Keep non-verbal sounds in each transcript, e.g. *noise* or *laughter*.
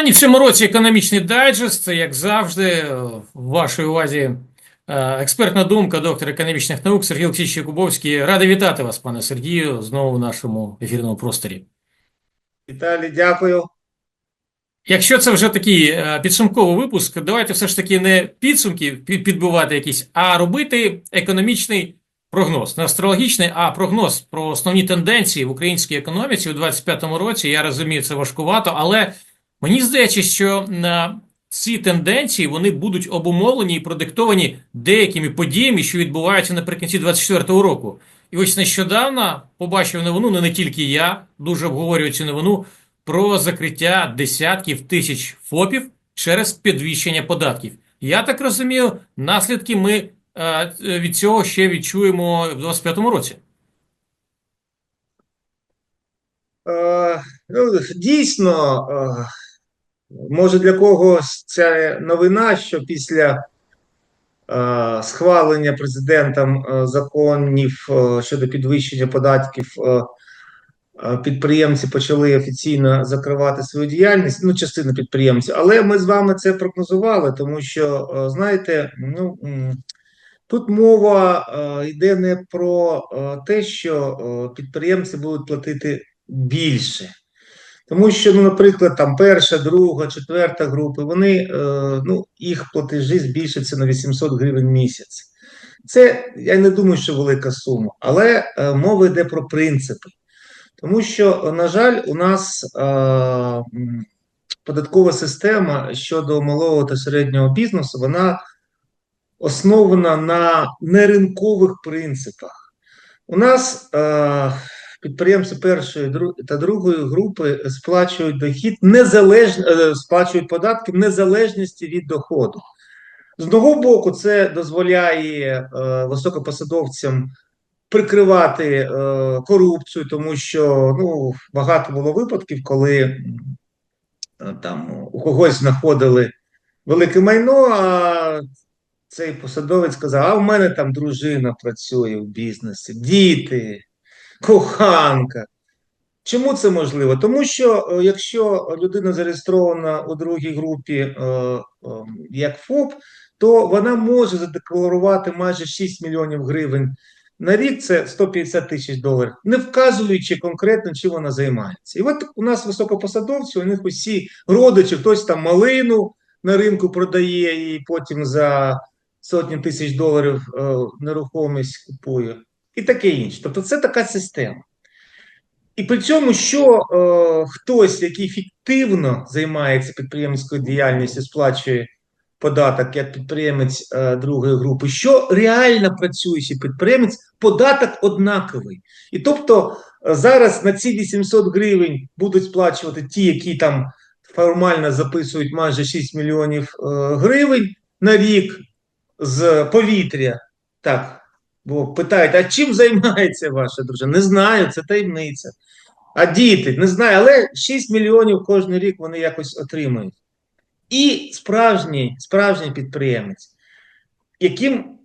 Останній в цьому році економічний дайджест, це, як завжди, е, в вашій увазі е, експертна думка доктора економічних наук Сергій Олексійович Якубовський. Радий вітати вас, пане Сергію, знову в нашому ефірному просторі. Віталій, дякую. Якщо це вже такий е, підсумковий випуск, давайте все ж таки не підсумки підбивати якісь, а робити економічний прогноз. Не астрологічний, а прогноз про основні тенденції в українській економіці у 2025 році. Я розумію, це важкувато, але мені здається, що на ці тенденції вони будуть обумовлені і продиктовані деякими подіями, що відбуваються наприкінці 2024 року. І ось нещодавно побачив новину, не, не тільки я дуже обговорюю цю новину, про закриття десятків тисяч ФОПів через підвищення податків. Я так розумію, наслідки ми е, від цього ще відчуємо в 2025 році. Е, ну, дійсно, е, може для когось це новина, що після е, схвалення президентом е, законів е, щодо підвищення податків е, е, підприємці почали офіційно закривати свою діяльність, ну, частина підприємців. Але ми з вами це прогнозували, тому що, е, знаєте, ну. Тут мова е, йде не про е, те, що е, підприємці будуть платити більше. Тому що, ну, наприклад, там перша, друга, четверта групи, вони, е, ну, їх платежі збільшаться на 800 гривень місяць. Це, я не думаю, що велика сума, але е, мова йде про принципи. Тому що, на жаль, у нас е, податкова система щодо малого та середнього бізнесу, вона основана на неринкових принципах. У нас е, підприємці першої та другої групи сплачують дохід незалежно, е, сплачують податки в незалежності від доходу. З одного боку, це дозволяє е, високопосадовцям прикривати е, корупцію, тому що ну, багато було випадків, коли е, там у когось знаходили велике майно, а цей посадовець сказав: а в мене там дружина працює в бізнесі, діти, коханка. Чому це можливо? Тому що е, якщо людина зареєстрована у другій групі е, е, як ФОП, то вона може задекларувати майже 6 мільйонів гривень на рік, це 150 тисяч доларів, не вказуючи конкретно, чим вона займається. І от у нас високопосадовці, у них усі родичі, хтось там малину на ринку продає і потім за сотні тисяч доларів нерухомість купує, і таке інше. Тобто це така система. І при цьому, що е, хтось, який фіктивно займається підприємницькою діяльністю, сплачує податок як підприємець е, другої групи, що реально працюючий підприємець, податок однаковий. І тобто е, зараз на ці 800 гривень будуть сплачувати ті, які там формально записують майже 6 мільйонів е, гривень на рік з повітря. Так, бо питають, а чим займається ваша дружина? Не знаю, це таємниця. А діти, не знаю, але 6 мільйонів кожен рік вони якось отримують. І справжній, справжній підприємець, яким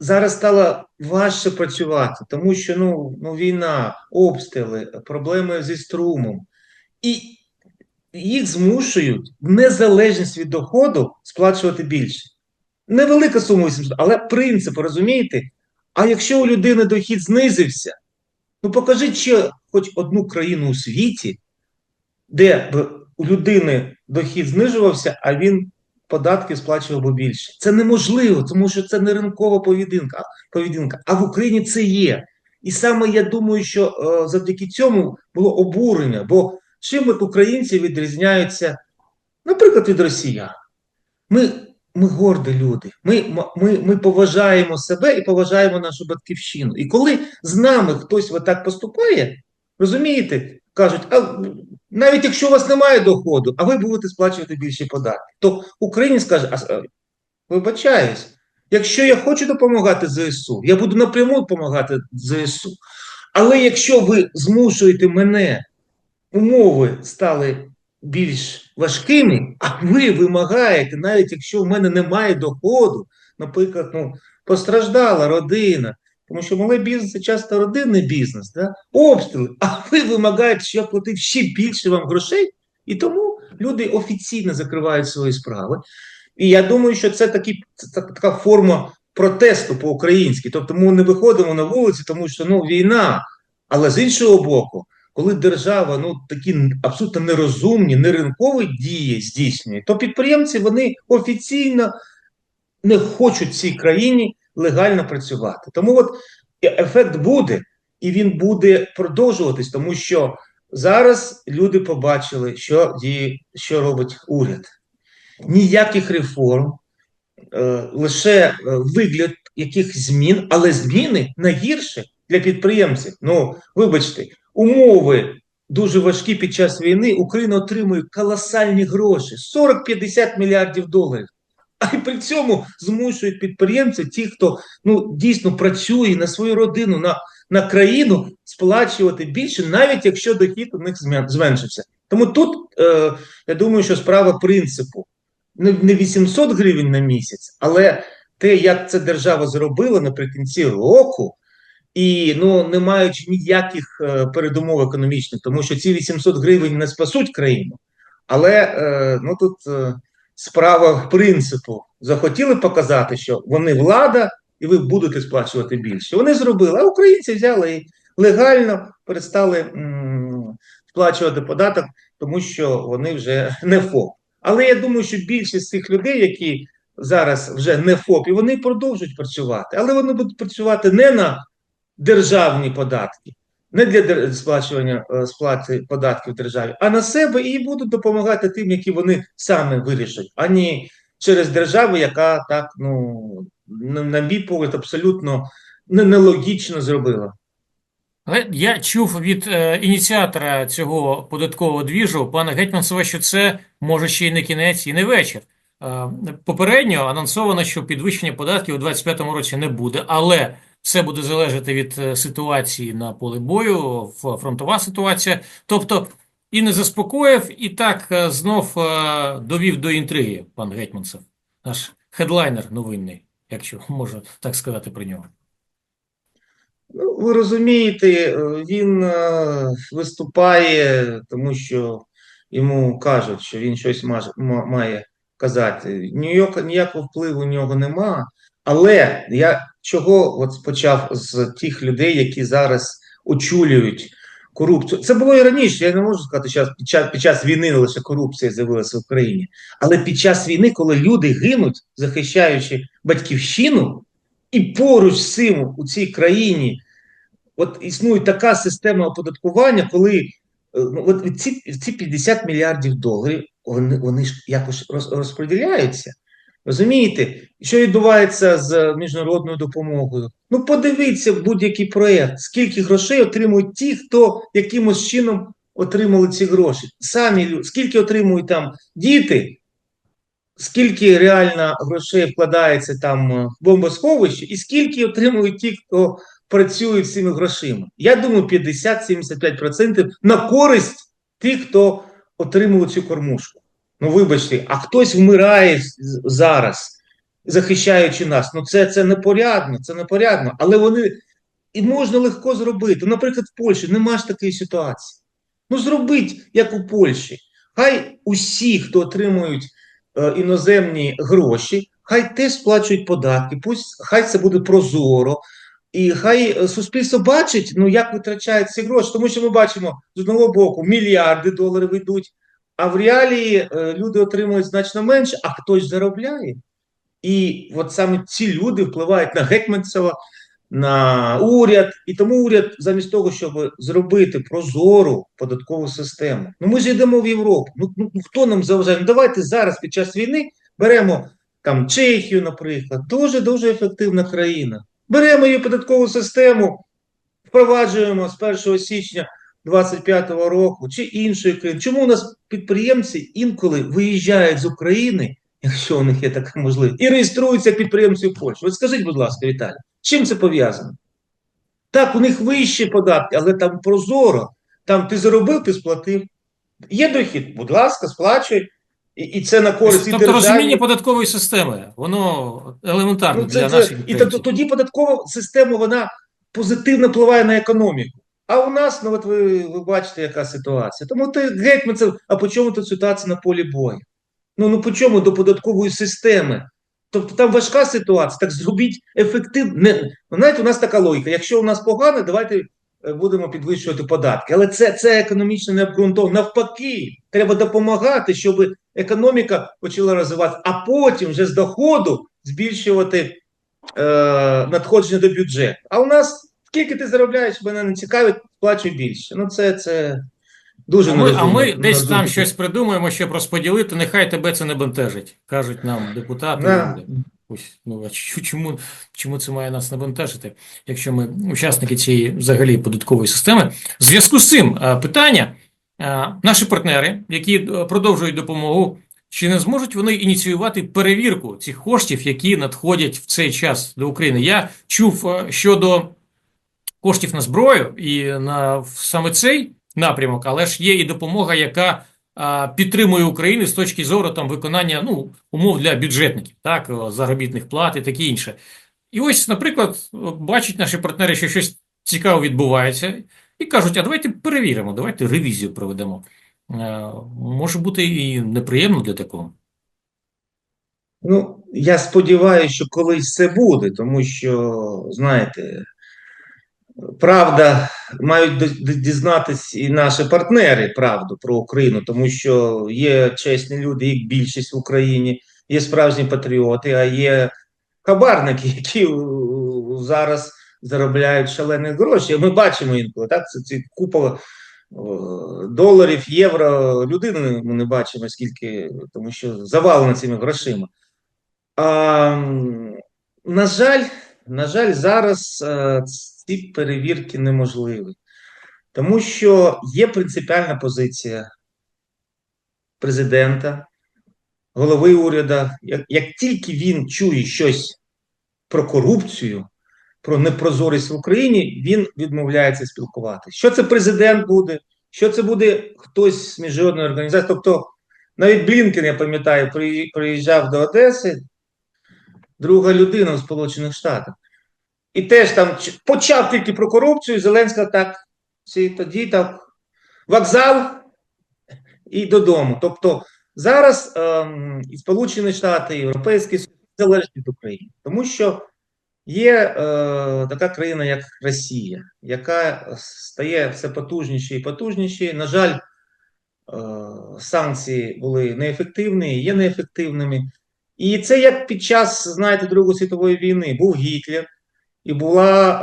зараз стало важче працювати, тому що ну, ну, війна, обстріли, проблеми зі струмом. І їх змушують в незалежність від доходу сплачувати більше. Невелика сума 800, але принцип, розумієте? А якщо у людини дохід знизився, ну покажіть ще хоч одну країну у світі, де б у людини дохід знижувався, а він податки сплачував би більше. Це неможливо, тому що це не ринкова поведінка, поведінка. А в Україні це є. І саме я думаю, що е, завдяки цьому було обурення. Бо чим українці відрізняються, наприклад, від росіян? Ми, ми горді люди, ми, ми, ми поважаємо себе і поважаємо нашу батьківщину. І коли з нами хтось отак поступає, розумієте, кажуть, а навіть якщо у вас немає доходу, а ви будете сплачувати більші податки, то українець каже, а, вибачаюсь, якщо я хочу допомагати ЗСУ, я буду напряму допомагати ЗСУ. Але якщо ви змушуєте мене, умови стали більш важкими, а ви вимагаєте, навіть якщо в мене немає доходу, наприклад, ну, постраждала родина, тому що малий бізнес це часто родинний бізнес, да? обстріли, а ви вимагаєте, щоб я платив ще більше вам грошей, і тому люди офіційно закривають свої справи. І я думаю, що це, такі, це так- така форма протесту по-українськи. Тобто ми не виходимо на вулиці, тому що ну, війна. Але з іншого боку, коли держава ну, такі абсолютно нерозумні, неринкові дії здійснює, то підприємці вони офіційно не хочуть цій країні легально працювати. Тому от ефект буде, і він буде продовжуватись, тому що зараз люди побачили, що, діє, що робить уряд. Ніяких реформ, е, лише е, вигляд яких змін, але зміни на гірше для підприємців. Ну, вибачте, умови дуже важкі під час війни. Україна отримує колосальні гроші 40-50 мільярдів доларів. А й при цьому змушують підприємців, ті, хто ну дійсно працює на свою родину, на, на країну, сплачувати більше, навіть якщо дохід у них зменшився. Тому тут е, я думаю, що справа принципу не, не 800 гривень на місяць, але те, як це держава зробила наприкінці року, і ну не маючи ніяких е, передумов економічних, тому що ці 800 гривень не спасуть країну. Але е, ну тут е, справа принципу. Захотіли показати, що вони влада, і ви будете сплачувати більше. Вони зробили, а українці взяли і легально перестали сплачувати податок, тому що вони вже *laughs* не ФОП. Але я думаю, що більшість цих людей, які зараз вже не ФОП, і вони продовжують працювати, але вони будуть працювати не на державні податки, не для сплачування е, сплати податків державі, а на себе і будуть допомагати тим, які вони саме вирішать, а не через державу, яка так, ну, на, мій погляд, абсолютно нелогічно зробила. Я чув від е, ініціатора цього податкового двіжу, пана Гетьманцева, що це може ще й не кінець і не вечір. Е, попередньо анонсовано, що підвищення податків у 2025 році не буде, але все буде залежати від е, ситуації на полі бою, фронтова ситуація. Тобто і не заспокоїв, і так е, знов е, довів до інтриги пан Гетьманцев, наш хедлайнер новинний, якщо можна так сказати про нього. Ну, ви розумієте, він виступає, тому що йому кажуть, що він щось має казати. Ніякого впливу у нього нема. Але я чого от почав з тих людей, які зараз очолюють корупцію. Це було і раніше. Я не можу сказати, що під час, під час війни лише корупція з'явилася в Україні. Але під час війни, коли люди гинуть, захищаючи батьківщину, і поруч з цим у цій країні от існує така система оподаткування, коли е, ну, от ці, ці 50 мільярдів доларів вони, вони ж якось роз, розподіляються. Розумієте, що відбувається з міжнародною допомогою? Ну, подивіться будь-який проєкт, скільки грошей отримують ті, хто якимось чином отримали ці гроші. Самі скільки отримують там діти, скільки реально грошей вкладається там в бомбосховище, і скільки отримують ті, хто працює з цими грошима. Я думаю, 50-75% на користь тих, хто отримує цю кормушку. Ну, вибачте, а хтось вмирає зараз, захищаючи нас. Ну, це, це непорядно, це непорядно. Але вони і можна легко зробити. Наприклад, в Польщі нема ж такої ситуації. Ну, зробіть, як у Польщі. Хай усі, хто отримують е, іноземні гроші, хай теж сплачують податки, пусть хай це буде прозоро, і хай е, суспільство бачить, ну як витрачають ці гроші, тому що ми бачимо з одного боку мільярди доларів йдуть, а в реалії е, люди отримують значно менше, а хтось заробляє. І от саме ці люди впливають на Гетьманцева, на уряд, і тому уряд, замість того, щоб зробити прозору податкову систему. Ну ми ж йдемо в Європу. Ну, ну хто нам заважає? Ну давайте зараз під час війни беремо там Чехію, наприклад, дуже дуже ефективна країна. Беремо її податкову систему, впроваджуємо з 1 січня 2025 року чи іншої країни. Чому у нас підприємці інколи виїжджають з України, якщо у них є така можливість, і реєструються підприємці в Польщі? От скажіть, будь ласка, Віталій, чим це пов'язано? Так, у них вищі податки, але там прозоро. Там ти заробив, ти сплатив. Є дохід, будь ласка, сплачуй. І, і це на користь і Тобто державі. розуміння податкової системи, воно елементарне Ну, для це, це, наших і тоді податкова система вона позитивно впливає на економіку. А у нас, ну от ви, ви бачите, яка ситуація. Тому ти геть. А по чому тут ситуація на полі бою? Ну, ну по чому до податкової системи? Тобто там важка ситуація, так зробіть ефективно. Ну, знаєте, у нас така логіка. Якщо у нас погано, давайте е, будемо підвищувати податки. Але це, це економічно не обґрунтовано. Навпаки, треба допомагати, щоб економіка почала розвиватися, а потім вже з доходу збільшувати е, надходження до бюджету. А у нас скільки ти заробляєш, мене не цікавить, сплачуй більше. Ну це, це дуже А ми, а ми десь там щось придумаємо, щоб розподілити, нехай тебе це не бентежить, кажуть нам депутати. Да. Ось, ну, а чому, чому це має нас не бентежити, якщо ми учасники цієї взагалі податкової системи? В зв'язку з цим е, питання, е, наші партнери, які е, продовжують допомогу, чи не зможуть вони ініціювати перевірку цих коштів, які надходять в цей час до України? Я чув щодо коштів на зброю і на саме цей напрямок, але ж є і допомога, яка підтримує Україну з точки зору там виконання ну, умов для бюджетників, так, заробітних плат і таке інше. І ось, наприклад, бачать наші партнери, що щось цікаве відбувається, і кажуть, а давайте перевіримо, давайте ревізію проведемо. Е, Може бути і неприємно для такого. Ну, я сподіваюся, що колись це буде, тому що, знаєте, правда, мають дізнатись і наші партнери правду про Україну, тому що є чесні люди, їх більшість в Україні, є справжні патріоти, а є хабарники, *laughs* які зараз заробляють шалені гроші. Ми бачимо інколи, так? Це ці купа доларів, євро. Людини ми не бачимо скільки, тому що завалено цими грошима. А, на жаль, на жаль, зараз е, ці перевірки неможливі, тому що є принципіальна позиція президента, голови уряду. Як, як тільки він чує щось про корупцію, про непрозорість в Україні, він відмовляється спілкуватися. Що це президент буде? Що це буде хтось з міжнародної організації? Тобто, навіть Блінкен, я пам'ятаю, приїжджав до Одеси, друга людина в Сполучених Штатах. І теж там почав тільки про корупцію, Зеленська так, всі тоді так, вокзал і додому. Тобто зараз ем, Сполучені Штати, і Європейський Союз залежать від України, тому що є е, така країна, як Росія, яка стає все потужніше і потужніше. На жаль, е, санкції були неефективні, є неефективними. І це як під час, знаєте, Другої світової війни був Гітлер і була,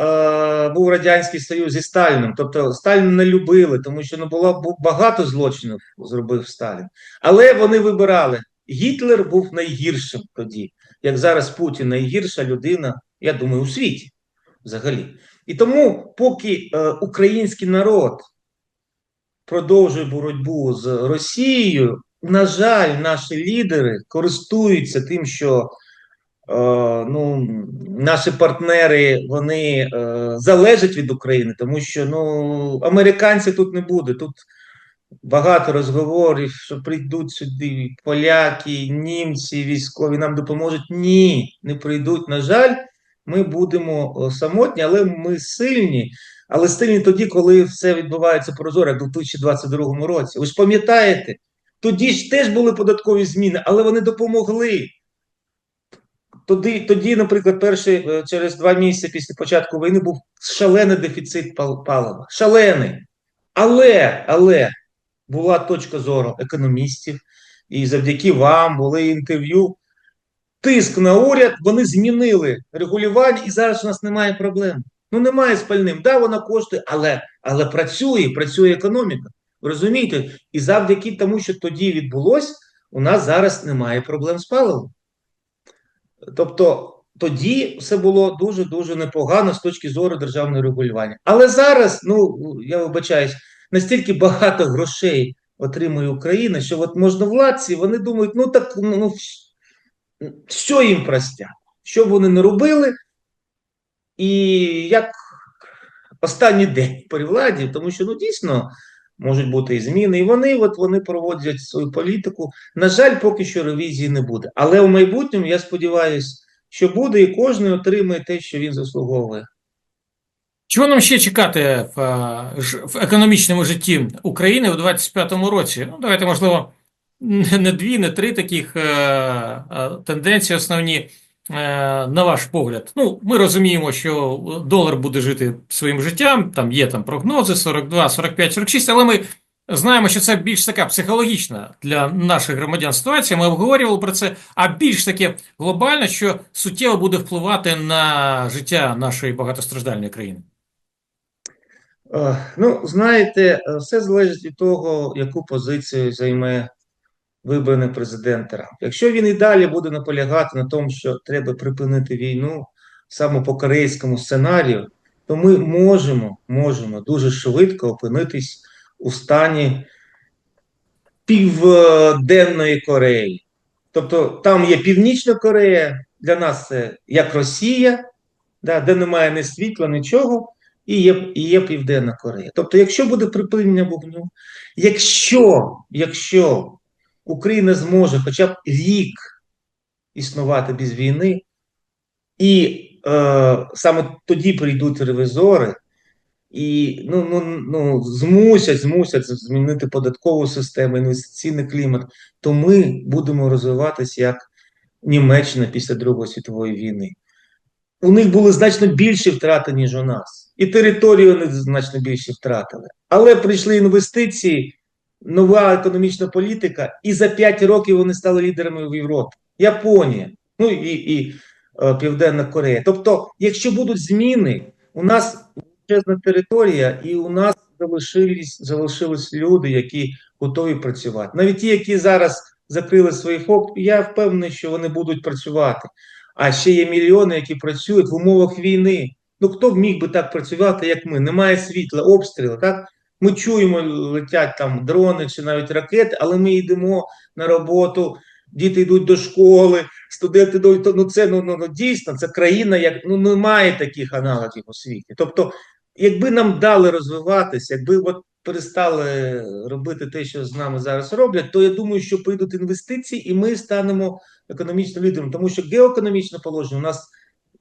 е, був Радянський Союз зі Сталіном. Тобто Сталіна не любили, тому що ну, було багато злочинів зробив Сталін. Але вони вибирали. Гітлер був найгіршим тоді, як зараз Путін найгірша людина, я думаю, у світі взагалі. І тому, поки е, український народ продовжує боротьбу з Росією, на жаль, наші лідери користуються тим, що ну, наші партнери вони е, залежать від України, тому що ну, американців тут не буде. Тут багато розговорів, що прийдуть сюди поляки, німці, військові нам допоможуть. Ні, не прийдуть. На жаль, ми будемо е, самотні, але ми сильні. Але сильні тоді, коли все відбувається прозоро, як у 2022 році. Ви ж пам'ятаєте, тоді ж теж були податкові зміни, але вони допомогли. Тоді, тоді, наприклад, перший е, через два місяці після початку війни був шалений дефіцит палива. Шалений. Але, але була точка зору економістів, і завдяки вам були інтерв'ю. Тиск на уряд, вони змінили регулювання, і зараз у нас немає проблем. Ну, немає з пальним. Да, вона коштує, але, але працює, працює економіка. Розумієте? І завдяки тому, що тоді відбулось, у нас зараз немає проблем з паливом. Тобто тоді все було дуже-дуже непогано з точки зору державного регулювання. Але зараз, ну я вибачаюсь, настільки багато грошей отримує Україна, що от можновладці вони думають, ну так ну, ну, що їм простять, що вони не робили, і як останній день при владі, тому що ну дійсно можуть бути і зміни, і вони от вони проводять свою політику. На жаль, поки що ревізії не буде. Але в майбутньому я сподіваюся, що буде, і кожен отримає те, що він заслуговує. Чого нам ще чекати в, е, в економічному житті України у 2025 році? Ну, давайте, можливо, не дві, не три таких е, е, тенденції основні, на ваш погляд. Ну, ми розуміємо, що долар буде жити своїм життям, там є там прогнози 42, 45, 46, але ми знаємо, що це більш така психологічна для наших громадян ситуація. Ми обговорювали про це, а більш таке глобально, що суттєво буде впливати на життя нашої багатостраждальної країни. Е, Ну, знаєте, е, все залежить від того, яку позицію займе вибраний президент Трамп. Якщо він і далі буде наполягати на тому, що треба припинити війну саме по корейському сценарію, то ми можемо, можемо дуже швидко опинитись у стані Південної Кореї. Тобто там є Північна Корея, для нас це як Росія, да, де немає ні світла, нічого, і є, і є Південна Корея. Тобто, якщо буде припинення вогню, якщо, якщо Україна зможе хоча б рік існувати без війни, і е, саме тоді прийдуть ревізори, і ну, ну, ну, змусять, змусять змінити податкову систему, інвестиційний клімат, то ми будемо розвиватися як Німеччина після Другої світової війни. У них були значно більші втрати, ніж у нас. І територію вони значно більше втратили. Але прийшли інвестиції, нова економічна політика, і за 5 років вони стали лідерами в Європі. Японія, ну і, і е, Південна Корея. Тобто, якщо будуть зміни, у нас величезна територія, і у нас залишились, залишились люди, які готові працювати. Навіть ті, які зараз закрили свої ФОП, я впевнений, що вони будуть працювати. А ще є мільйони, які працюють в умовах війни. Ну хто б міг би так працювати, як ми? Немає світла, обстріли. Так ми чуємо, летять там дрони чи навіть ракети, але ми йдемо на роботу. Діти йдуть до школи, студенти йдуть. Ну це ну, ну, ну дійсно це країна, як ну немає таких аналогів у світі. Тобто, якби нам дали розвиватися, якби от перестали робити те, що з нами зараз роблять, то я думаю, що прийдуть інвестиції, і ми станемо економічним лідером, тому що геоекономічне положення у нас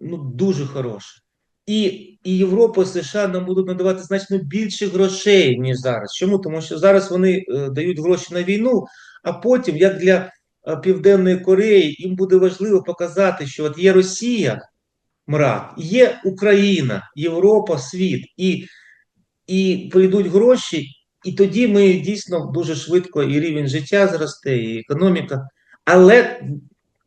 ну дуже хороше. І, і Європа, США нам будуть надавати значно більше грошей, ніж зараз. Чому? Тому що зараз вони е, дають гроші на війну, а потім, як для е, Південної Кореї, їм буде важливо показати, що от є Росія, мрак, є Україна, Європа, світ, і, і прийдуть гроші, і тоді ми дійсно дуже швидко і рівень життя зросте, і економіка. Але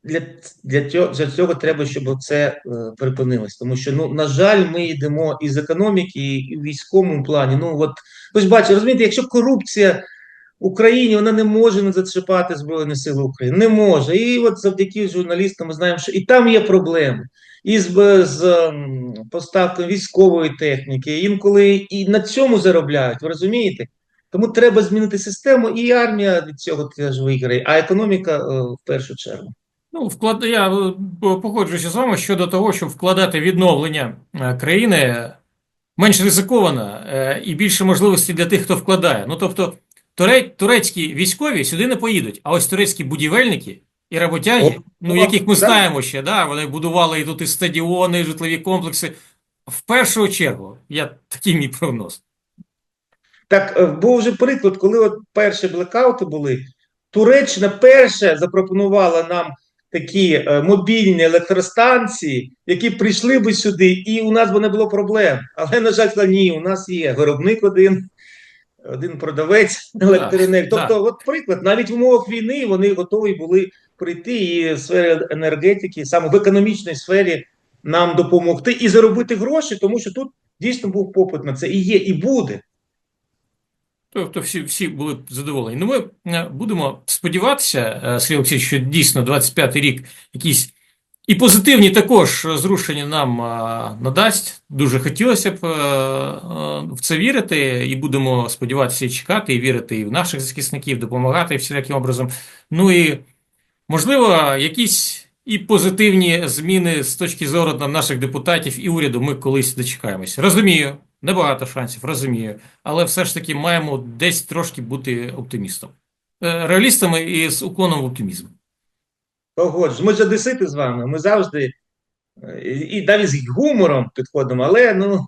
для, для, цього, для цього треба, щоб це е, припинилось. Тому що, ну, на жаль, ми йдемо із економіки, і в військовому плані. Ну, от, ви ж бачите, розумієте, якщо корупція в Україні вона не може не зачіпати Збройні Сили України, не може. І от завдяки журналістам ми знаємо, що і там є проблеми. І з, з м, поставкою військової техніки, інколи і на цьому заробляють, ви розумієте? Тому треба змінити систему, і армія від цього теж виграє, а економіка е, в першу чергу. Ну, вклад... я е, погоджуюся з вами щодо того, щоб вкладати відновлення е, країни менш ризиковано е, і більше можливостей для тих, хто вкладає. Ну, тобто, турецькі військові сюди не поїдуть, а ось турецькі будівельники і роботяги, О, ну, яких ми да. знаємо ще, да, вони будували і тут і стадіони, і житлові комплекси. В першу чергу, я такий мій прогноз. Так е, був вже приклад, коли от перші блекаути були, Туреччина перша запропонувала нам такі е, мобільні електростанції, які прийшли би сюди, і у нас би не було проблем. Але, на жаль, ні, у нас є виробник один, один продавець електроенергії. Тобто, от приклад, навіть в умовах війни вони готові були прийти і в сфері енергетики, саме в економічній сфері, нам допомогти і заробити гроші, тому що тут дійсно був попит на це і є, і буде. Тобто всі, всі були задоволені. Ну, ми е, будемо сподіватися, е, Сергій Олексійович, що дійсно 25-й рік якісь і позитивні також зрушення нам е, надасть. Дуже хотілося б в це вірити, і будемо сподіватися і чекати, і вірити і в наших захисників, допомагати всіляким образом. Ну і, можливо, якісь і позитивні зміни з точки зору наших депутатів і уряду ми колись дочекаємося. Розумію, небагато шансів, розумію, але все ж таки маємо десь трошки бути оптимістом. Е, Реалістами і з уклоном в оптимізм. Погоджуюсь. Ми ж одесити з вами, ми завжди е, і і навіть з гумором підходимо, але ну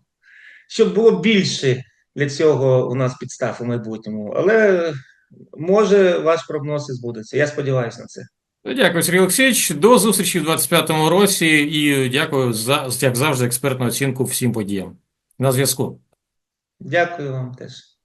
щоб було більше для цього у нас підстав у майбутньому. Але може ваш прогноз і збудеться. Я сподіваюся на це. Дякую, Сергій Олексійович. До зустрічі в 25-му році і дякую за, як завжди, експертну оцінку всім подіям. На зв'язку. Дякую вам теж.